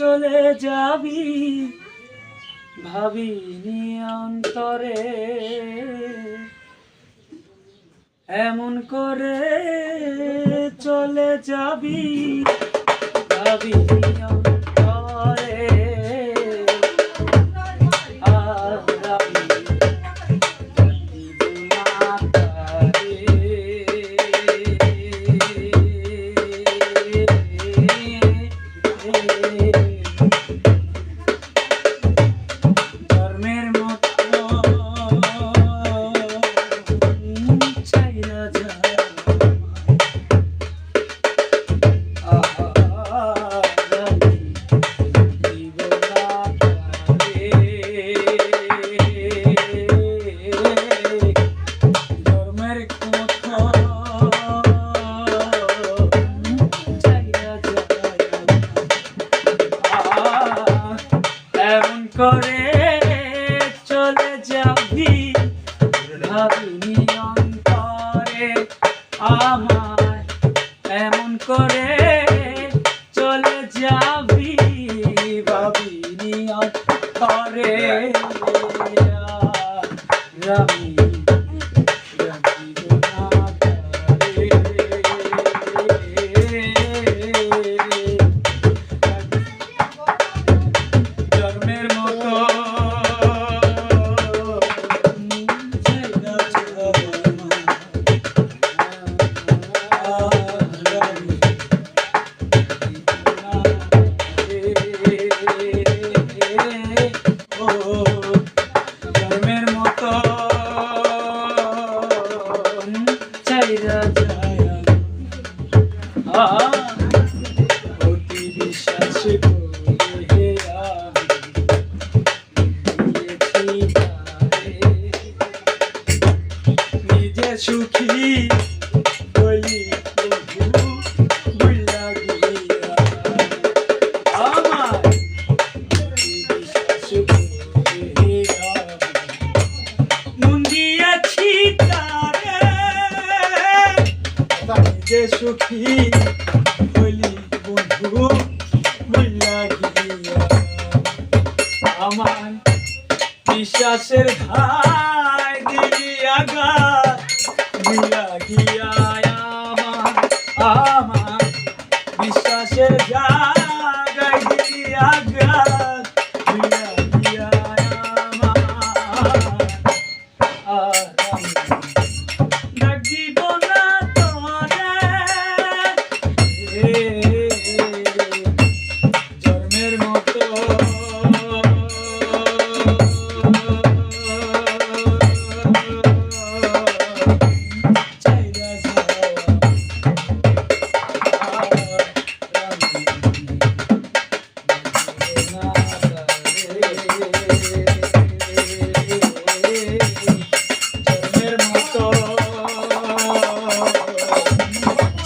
চলে যাবি ভাবি অন্তরে। এমন করে চলে যাবি। যাবি যে সুখী হলি বন্ধু আমার বিশ্বাসের ধার দিলিয়া গা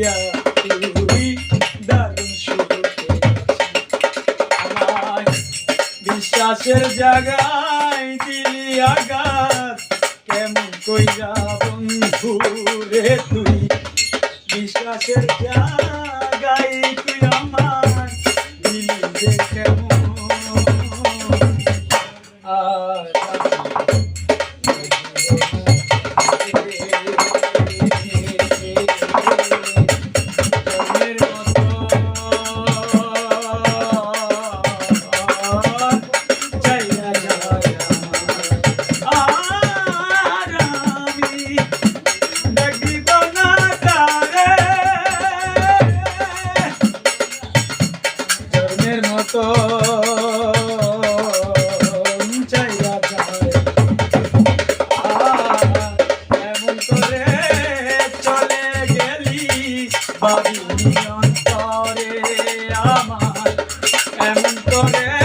দিয়া তুই দারুণ সুযোগ। আমার বিশ্বাসের জাগায় দিলি আঘাত। কেমন কইরা বন্ধু রে তুই? বিশ্বাসের করে